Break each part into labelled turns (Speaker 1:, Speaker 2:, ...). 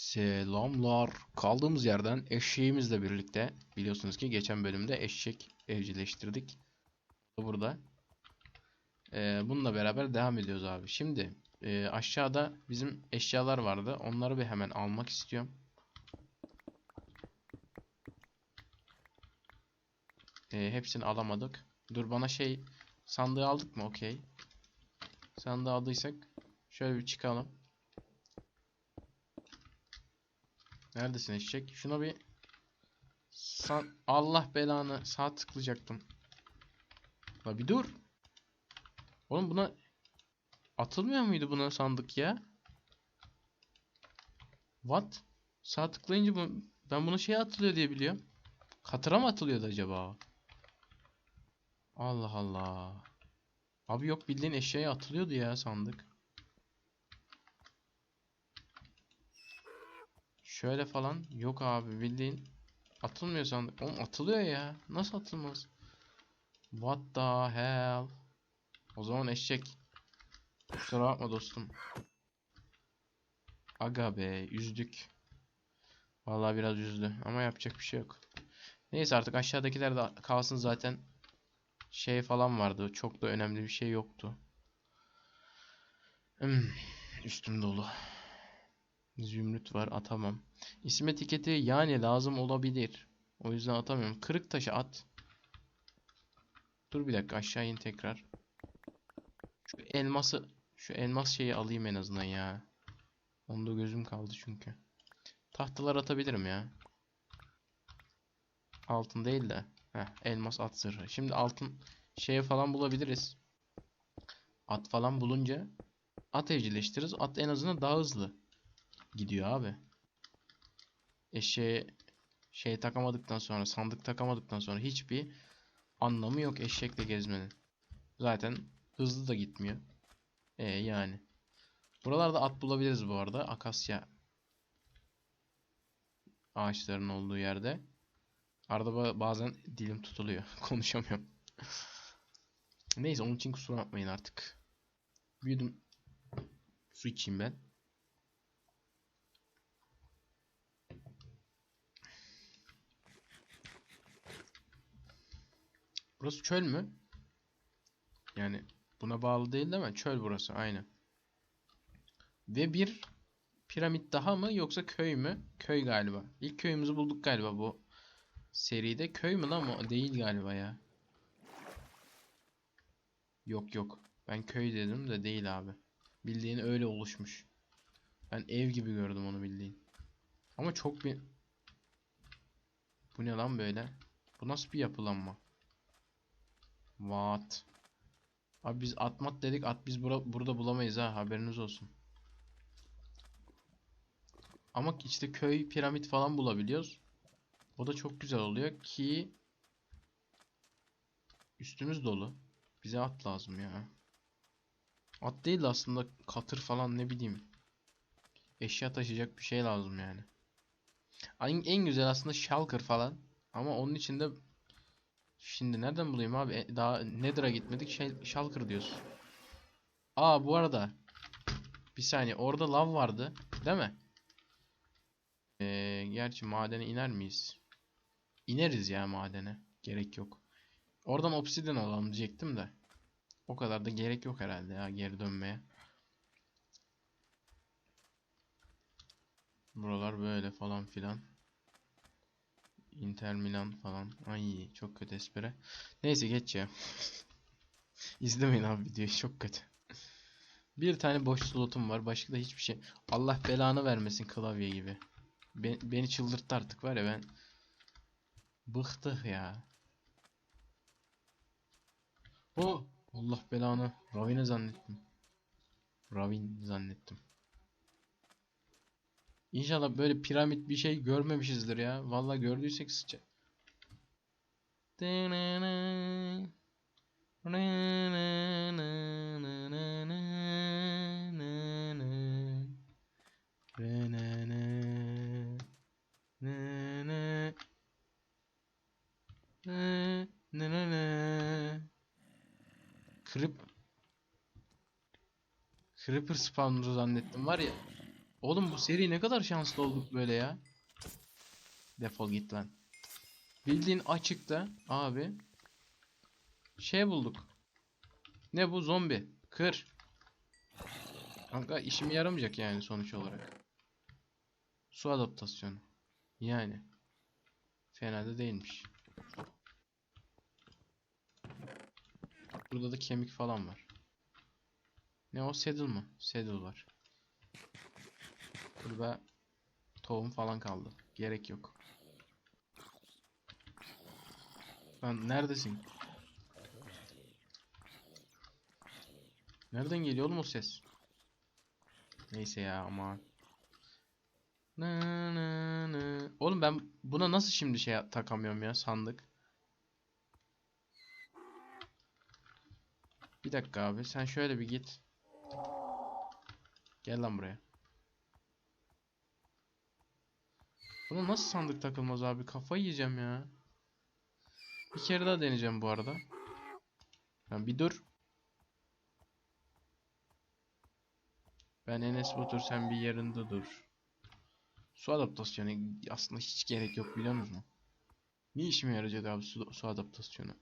Speaker 1: Selamlar. Kaldığımız yerden eşeğimizle birlikte biliyorsunuz ki geçen bölümde eşek evcilleştirdik. Burada. Ee, bununla beraber devam ediyoruz abi. Şimdi e, aşağıda bizim eşyalar vardı. Onları bir hemen almak istiyorum. Ee, hepsini alamadık. Dur bana şey sandığı aldık mı? Okey. Sandığı aldıysak şöyle bir çıkalım. Neredesin eşek? Şuna bir San... Allah belanı sağ tıklayacaktım. La bir dur. Oğlum buna atılmıyor muydu buna sandık ya? What? Sağ tıklayınca bu... ben buna şey atılıyor diye biliyorum. Katıra mı atılıyordu acaba? Allah Allah. Abi yok bildiğin eşyaya atılıyordu ya sandık. Şöyle falan yok abi bildiğin atılmıyor sandık. Oğlum atılıyor ya. Nasıl atılmaz? What the hell? O zaman eşek. Kusura bakma dostum. Aga be üzdük. Vallahi biraz üzdü ama yapacak bir şey yok. Neyse artık aşağıdakiler de kalsın zaten. Şey falan vardı. Çok da önemli bir şey yoktu. Hmm, üstüm dolu. Zümrüt var atamam. İsim etiketi yani lazım olabilir. O yüzden atamıyorum. Kırık taşı at. Dur bir dakika aşağı in tekrar. Şu elması şu elmas şeyi alayım en azından ya. Onda gözüm kaldı çünkü. Tahtalar atabilirim ya. Altın değil de. Heh, elmas at zırhı. Şimdi altın şeye falan bulabiliriz. At falan bulunca at evcilleştiririz. At en azından daha hızlı gidiyor abi. Eşeğe şey takamadıktan sonra, sandık takamadıktan sonra hiçbir anlamı yok eşekle gezmenin. Zaten hızlı da gitmiyor. E yani. Buralarda at bulabiliriz bu arada. Akasya ağaçların olduğu yerde. Arada ba- bazen dilim tutuluyor. Konuşamıyorum. Neyse onun için kusura bakmayın artık. Büyüdüm. Su içeyim ben. Burası çöl mü? Yani buna bağlı değil değil mi? Çöl burası aynen. Ve bir piramit daha mı yoksa köy mü? Köy galiba. İlk köyümüzü bulduk galiba bu seride. Köy mü lan o? Değil galiba ya. Yok yok. Ben köy dedim de değil abi. Bildiğin öyle oluşmuş. Ben ev gibi gördüm onu bildiğin. Ama çok bir... Bu ne lan böyle? Bu nasıl bir yapılanma? What? Abi biz atmat dedik. At biz bura, burada bulamayız ha. Haberiniz olsun. Ama işte köy, piramit falan bulabiliyoruz. O da çok güzel oluyor ki üstümüz dolu. Bize at lazım ya. At değil de aslında katır falan ne bileyim. Eşya taşıyacak bir şey lazım yani. En, güzel aslında shulker falan. Ama onun için de Şimdi nereden bulayım abi? E, Daha Nether'a gitmedik. Şey, Shulker diyoruz. Aa bu arada. Bir saniye. Orada lav vardı. Değil mi? Ee, gerçi madene iner miyiz? İneriz ya madene. Gerek yok. Oradan obsidian alalım diyecektim de. O kadar da gerek yok herhalde ya geri dönmeye. Buralar böyle falan filan. Inter Milan falan. Ay çok kötü espri. Neyse geç ya. İzlemeyin abi videoyu çok kötü. Bir tane boş slotum var. Başka da hiçbir şey. Allah belanı vermesin klavye gibi. Ben, beni çıldırttı artık var ya ben. Bıktık ya. Oh Allah belanı. Ravin'e zannettim. Ravin zannettim. İnşallah böyle piramit bir şey görmemişizdir ya. Vallahi gördüysek sıça. Creep Creeper spawn'u zannettim var ya. Oğlum bu seri ne kadar şanslı olduk böyle ya. Defol git lan. Bildiğin açıkta abi. Şey bulduk. Ne bu zombi? Kır. Kanka işime yaramayacak yani sonuç olarak. Su adaptasyonu. Yani. Fena da değilmiş. Burada da kemik falan var. Ne o? Saddle mı? Saddle var. Burada tohum falan kaldı. Gerek yok. Lan neredesin? Nereden geliyor oğlum o ses? Neyse ya nı. Oğlum ben buna nasıl şimdi şey takamıyorum ya sandık? Bir dakika abi sen şöyle bir git. Gel lan buraya. Buna nasıl sandık takılmaz abi? Kafayı yiyeceğim ya. Bir kere daha deneyeceğim bu arada. Ya bir dur. Ben Enes Batur sen bir yerinde dur. Su adaptasyonu aslında hiç gerek yok biliyor musun? Ne işime yarayacak abi su, su adaptasyonu?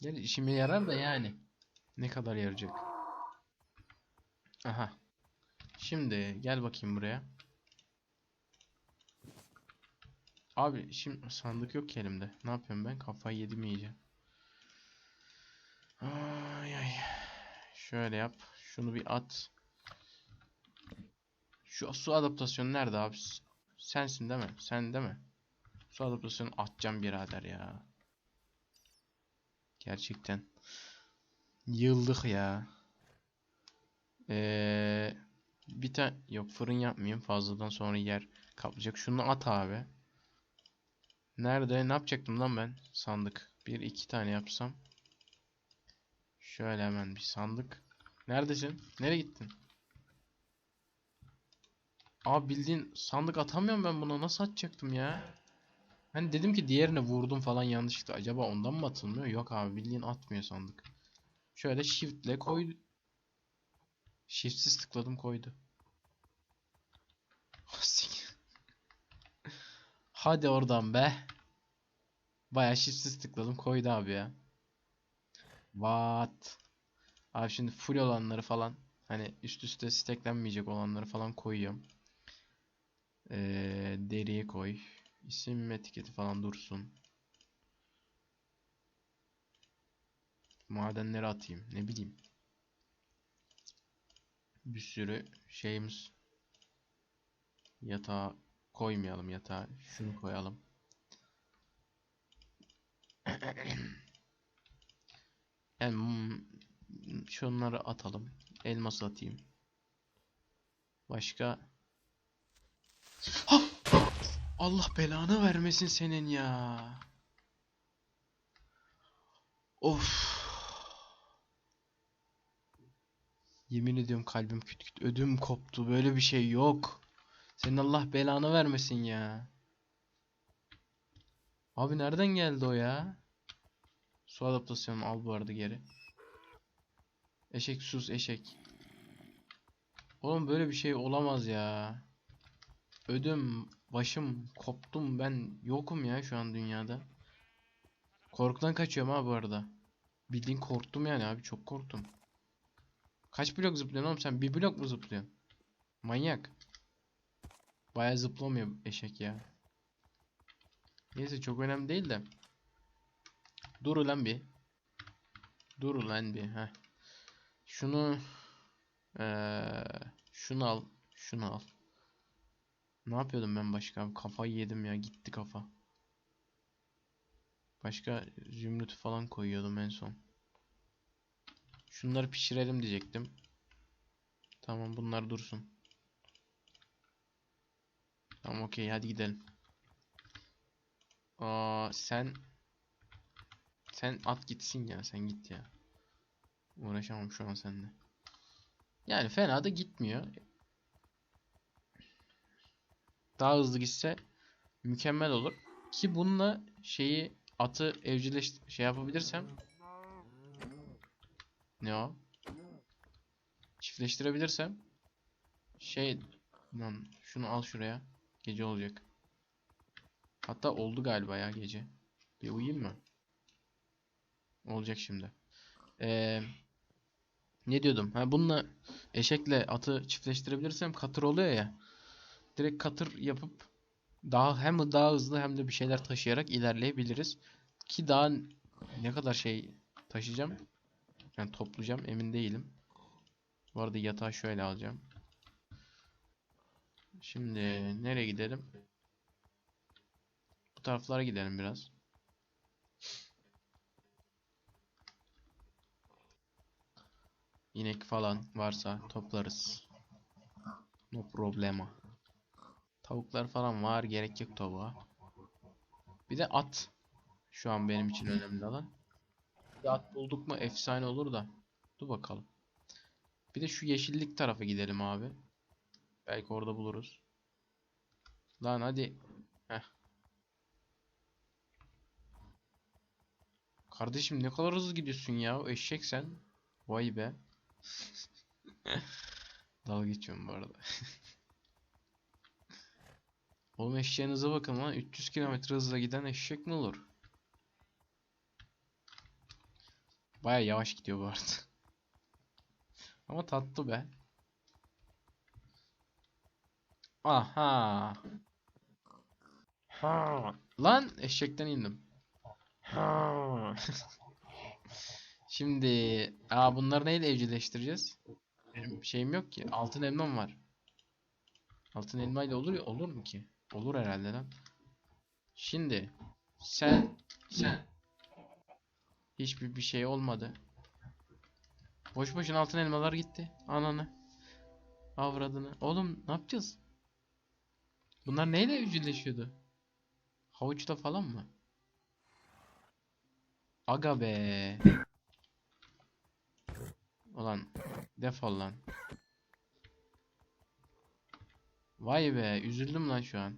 Speaker 1: Yani işime yarar da yani. Ne kadar yarayacak? Aha. Şimdi gel bakayım buraya. Abi şimdi sandık yok ki elimde. Ne yapıyorum ben? Kafayı yedim iyice. Ay ay. Şöyle yap. Şunu bir at. Şu su adaptasyonu nerede abi? Sensin değil mi? Sen değil mi? Su adaptasyonu atacağım birader ya. Gerçekten. Yıldık ya. Ee, bir tane yok fırın yapmayayım fazladan sonra yer kaplayacak. Şunu at abi. Nerede? Ne yapacaktım lan ben? Sandık. Bir iki tane yapsam. Şöyle hemen bir sandık. Neredesin? Nereye gittin? Abi bildiğin sandık atamıyorum ben buna. Nasıl atacaktım ya? Hani dedim ki diğerine vurdum falan yanlışlıkla. Acaba ondan mı atılmıyor? Yok abi bildiğin atmıyor sandık. Şöyle shiftle koy. Shiftsiz tıkladım koydu. Hadi oradan be. Bayağı shiftsiz tıkladım koydu abi ya. What? Abi şimdi full olanları falan hani üst üste stacklenmeyecek olanları falan koyuyorum. Ee, deriye koy. İsim etiketi falan dursun. Madenleri atayım. Ne bileyim. Bir sürü şeyimiz. Yatağa koymayalım yatağa. Şunu koyalım. Yani şunları atalım. Elmas atayım. Başka Hah! Allah belanı vermesin senin ya. Of. Yemin ediyorum kalbim küt küt ödüm koptu. Böyle bir şey yok. Senin Allah belanı vermesin ya. Abi nereden geldi o ya? Su adaptasyonu al bu arada geri. Eşek sus eşek. Oğlum böyle bir şey olamaz ya. Ödüm, başım, koptum ben yokum ya şu an dünyada. Korkudan kaçıyorum ha bu arada. Bildiğin korktum yani abi çok korktum. Kaç blok zıplıyorsun oğlum sen? Bir blok mu zıplıyorsun? Manyak. Baya zıplamıyor eşek ya. Neyse çok önemli değil de. Dur lan bir. Dur lan bir. Heh. Şunu eee şunu al. Şunu al. Ne yapıyordum ben başka? Kafayı yedim ya. Gitti kafa. Başka zümrüt falan koyuyordum en son. Şunları pişirelim diyecektim. Tamam bunlar dursun. Tamam okey hadi gidelim. Aa sen sen at gitsin ya sen git ya. Uğraşamam şu an seninle. Yani fena da gitmiyor. Daha hızlı gitse mükemmel olur. Ki bununla şeyi atı evcilleş şey yapabilirsem ne o? Çiftleştirebilirsem Şey lan şunu al şuraya. Gece olacak. Hatta oldu galiba ya gece. Bir uyuyayım mı? Olacak şimdi. Ee, ne diyordum? Ha bununla eşekle atı çiftleştirebilirsem katır oluyor ya. Direkt katır yapıp daha hem daha hızlı hem de bir şeyler taşıyarak ilerleyebiliriz. Ki daha ne kadar şey taşıyacağım? Yani toplayacağım emin değilim. Bu arada yatağı şöyle alacağım. Şimdi nereye gidelim? Bu taraflara gidelim biraz. İnek falan varsa toplarız. No problema. Tavuklar falan var. Gerek yok tavuğa. Bir de at. Şu an benim için önemli olan. Bir at bulduk mu efsane olur da. Dur bakalım. Bir de şu yeşillik tarafa gidelim abi. Belki orada buluruz. Lan hadi. Heh. Kardeşim ne kadar hızlı gidiyorsun ya. O eşek sen. Vay be. Dalga geçiyorum bu arada. Oğlum eşeğinize bakın lan. 300 km hızla giden eşek mi olur? Baya yavaş gidiyor bu arada. Ama tatlı be. Aha. Ha. Lan eşekten indim. Ha. Şimdi aa bunları neyle evcilleştireceğiz? Benim şeyim yok ki. Altın elmam var. Altın elma ile olur ya olur mu ki? Olur herhalde lan. Şimdi sen sen hiçbir bir şey olmadı. Boş boşuna altın elmalar gitti. Ananı. Avradını. Oğlum ne yapacağız? Bunlar neyle evcilleşiyordu? Havuçla falan mı? Aga be. Ulan defol lan. Vay be üzüldüm lan şu an.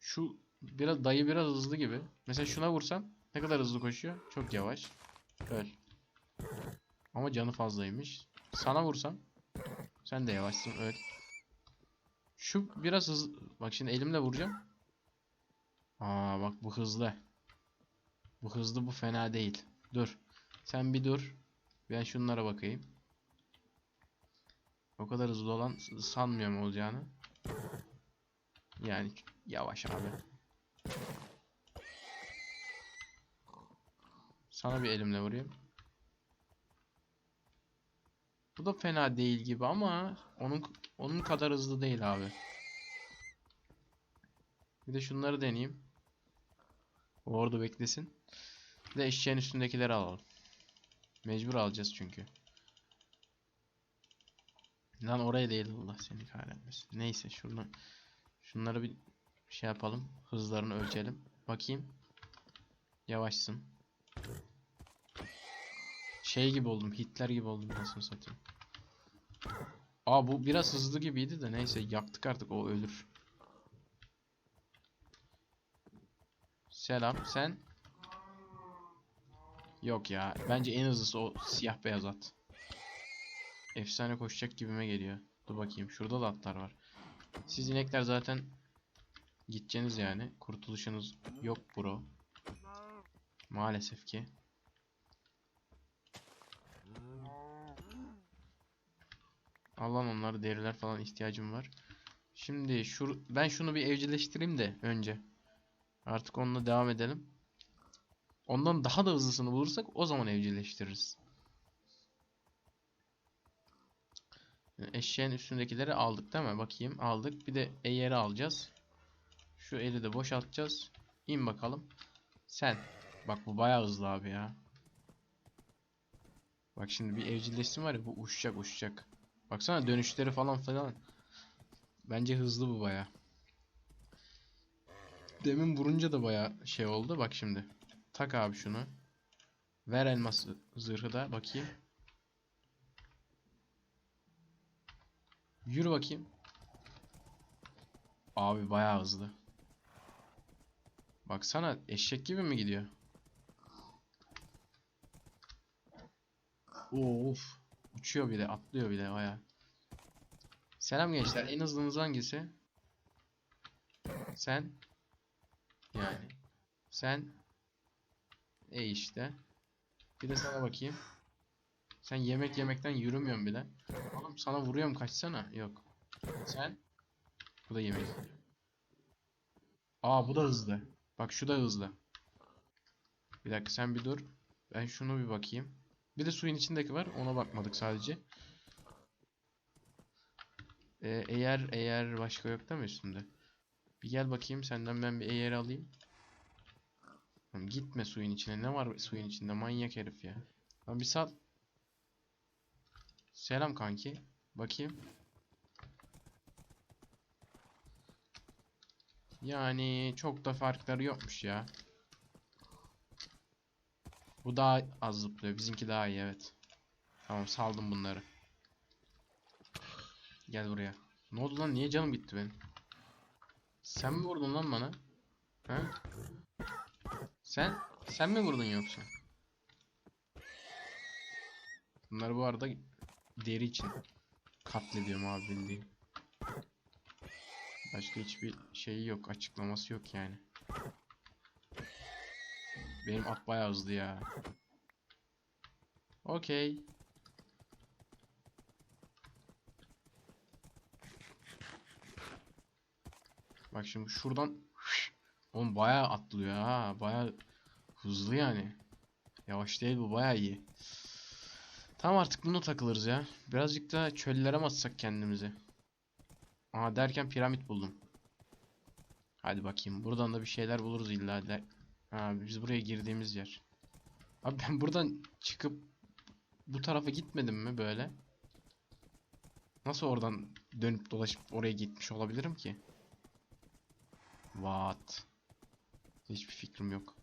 Speaker 1: Şu biraz dayı biraz hızlı gibi. Mesela şuna vursam ne kadar hızlı koşuyor? Çok yavaş. Öl. Ama canı fazlaymış. Sana vursam sen de yavaşsın öl. Şu biraz hızlı. Bak şimdi elimle vuracağım. Aa bak bu hızlı. Bu hızlı bu fena değil. Dur. Sen bir dur. Ben şunlara bakayım. O kadar hızlı olan sanmıyorum olacağını. Yani yavaş abi. Sana bir elimle vurayım. Bu da fena değil gibi ama onun onun kadar hızlı değil abi. Bir de şunları deneyeyim. O orada beklesin. Bir de eşeğin üstündekileri alalım. Mecbur alacağız çünkü. Lan oraya değil Allah seni kahretmesin. Neyse şunu şunları bir şey yapalım. Hızlarını ölçelim. Bakayım. Yavaşsın. Şey gibi oldum. Hitler gibi oldum nasıl satayım. Aa bu biraz hızlı gibiydi de neyse yaktık artık o ölür. Selam sen. Yok ya bence en hızlısı o siyah beyaz at. Efsane koşacak gibime geliyor. Dur bakayım şurada da atlar var. Siz inekler zaten gideceğiniz yani. Kurtuluşunuz yok bro. Maalesef ki. Allah'ım onları deriler falan ihtiyacım var. Şimdi şu ben şunu bir evcilleştireyim de önce. Artık onunla devam edelim. Ondan daha da hızlısını bulursak o zaman evcilleştiririz. Eşeğin üstündekileri aldık değil mi? Bakayım aldık. Bir de eğeri alacağız. Şu eli de boşaltacağız. İn bakalım. Sen. Bak bu bayağı hızlı abi ya. Bak şimdi bir evcilleşsin var ya bu uçacak uçacak. Baksana dönüşleri falan falan. Bence hızlı bu bayağı. Demin vurunca da bayağı şey oldu. Bak şimdi. Tak abi şunu. Ver elmas zırhı da bakayım. Yürü bakayım. Abi bayağı hızlı. Baksana eşek gibi mi gidiyor? Of. Uçuyor bile, atlıyor bile bayağı. Selam gençler. En hızlınız hangisi? Sen. Yani. Sen. E işte. Bir de sana bakayım. Sen yemek yemekten yürümüyorsun bile. Oğlum sana vuruyorum kaçsana. Yok. Sen. Bu da yemek. Aa bu da hızlı. Bak şu da hızlı. Bir dakika sen bir dur. Ben şunu bir bakayım. Bir de suyun içindeki var. Ona bakmadık sadece. Ee, eğer eğer başka yok değil mi üstünde? Bir gel bakayım senden ben bir eğer alayım. Oğlum gitme suyun içine. Ne var suyun içinde? Manyak herif ya. Lan bir sal. Selam kanki. Bakayım. Yani çok da farkları yokmuş ya. Bu daha az zıplıyor. Bizimki daha iyi evet. Tamam saldım bunları. Gel buraya. Ne oldu lan? Niye canım gitti benim? Sen mi vurdun lan bana? Ha? Sen? Sen mi vurdun yoksa? Bunları bu arada deri için katlediyorum abi bildiğin. Başka hiçbir şeyi yok, açıklaması yok yani. Benim at bayağı hızlı ya. Okey. Bak şimdi şuradan Oğlum bayağı atlıyor ha. Bayağı hızlı yani. Yavaş değil bu bayağı iyi. Tamam artık bunu takılırız ya. Birazcık da çöllere mi atsak kendimizi? Aha derken piramit buldum. Hadi bakayım. Buradan da bir şeyler buluruz illa. Ha biz buraya girdiğimiz yer. Abi ben buradan çıkıp bu tarafa gitmedim mi böyle? Nasıl oradan dönüp dolaşıp oraya gitmiş olabilirim ki? What? Hiçbir fikrim yok.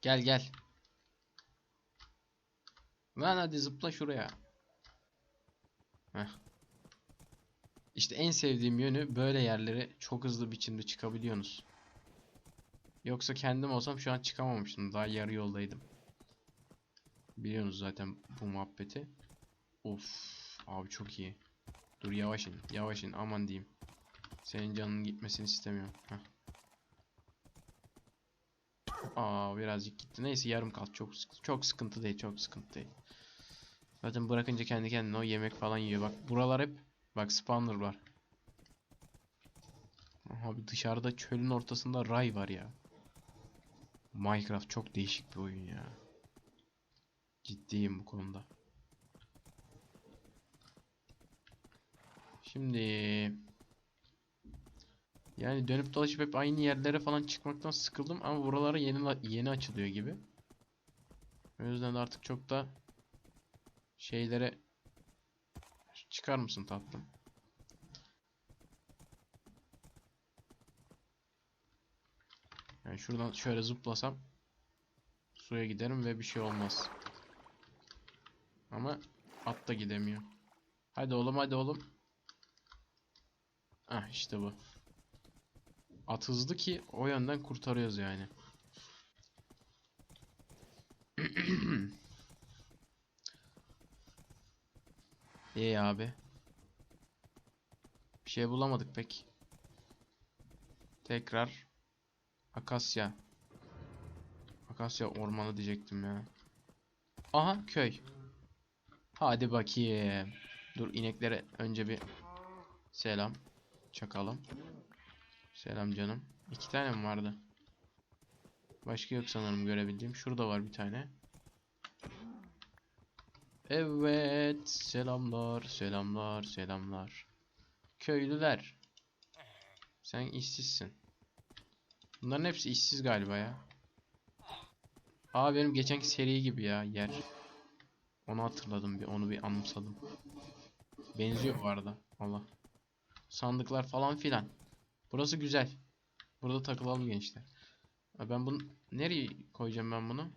Speaker 1: Gel gel. Lan hadi zıpla şuraya. Heh. İşte en sevdiğim yönü böyle yerlere çok hızlı biçimde çıkabiliyorsunuz. Yoksa kendim olsam şu an çıkamamıştım. Daha yarı yoldaydım. Biliyorsunuz zaten bu muhabbeti. Of abi çok iyi. Dur yavaş in. Yavaş in. Aman diyeyim. Senin canının gitmesini istemiyorum. Heh. Aa birazcık gitti. Neyse yarım kaldı. Çok çok sıkıntı değil. Çok sıkıntı değil. Zaten bırakınca kendi kendine o yemek falan yiyor. Bak buralar hep bak spawner var. Abi dışarıda çölün ortasında ray var ya. Minecraft çok değişik bir oyun ya. Ciddiyim bu konuda. Şimdi yani dönüp dolaşıp hep aynı yerlere falan çıkmaktan sıkıldım ama buralara yeni yeni açılıyor gibi. O yüzden de artık çok da şeylere çıkar mısın tatlım? Yani şuradan şöyle zıplasam suya giderim ve bir şey olmaz. Ama at da gidemiyor. Hadi oğlum hadi oğlum. Ah işte bu. At hızlı ki o yönden kurtarıyoruz yani. İyi abi. Bir şey bulamadık pek. Tekrar Akasya. Akasya ormanı diyecektim ya. Aha köy. Hadi bakayım. Dur ineklere önce bir selam çakalım. Selam canım. İki tane mi vardı? Başka yok sanırım görebildiğim. Şurada var bir tane. Evet. Selamlar, selamlar, selamlar. Köylüler. Sen işsizsin. Bunların hepsi işsiz galiba ya. Aa benim geçenki seri gibi ya yer. Onu hatırladım bir, onu bir anımsadım. Benziyor bu arada. Allah. Sandıklar falan filan. Burası güzel. Burada takılalım gençler. Ben bunu nereye koyacağım ben bunu?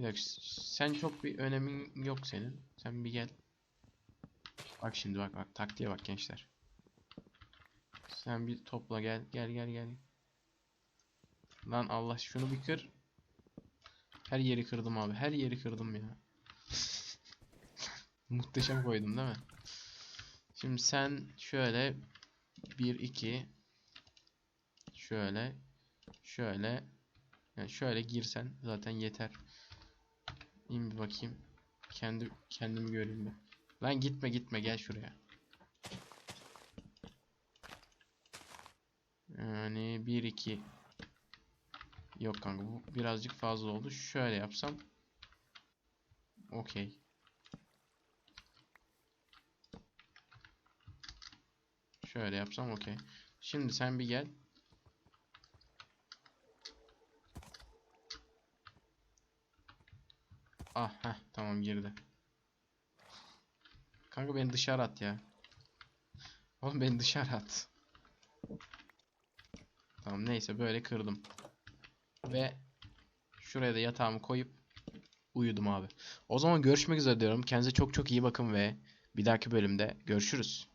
Speaker 1: Bir dakika. Sen çok bir önemin yok senin. Sen bir gel. Bak şimdi bak bak taktiğe bak gençler. Sen bir topla gel gel gel gel. Lan Allah şunu bir kır. Her yeri kırdım abi. Her yeri kırdım ya. Muhteşem koydum değil mi? Şimdi sen şöyle 1 2 şöyle şöyle yani şöyle girsen zaten yeter. İn bir bakayım. Kendi kendimi göreyim bir. Lan gitme gitme gel şuraya. Yani 1 2 Yok kanka bu birazcık fazla oldu. Şöyle yapsam okey. Şöyle yapsam okey. Şimdi sen bir gel. Ah heh, tamam girdi. Kanka beni dışarı at ya. Oğlum beni dışarı at. Tamam neyse böyle kırdım. Ve şuraya da yatağımı koyup uyudum abi. O zaman görüşmek üzere diyorum. Kendinize çok çok iyi bakın ve bir dahaki bölümde görüşürüz.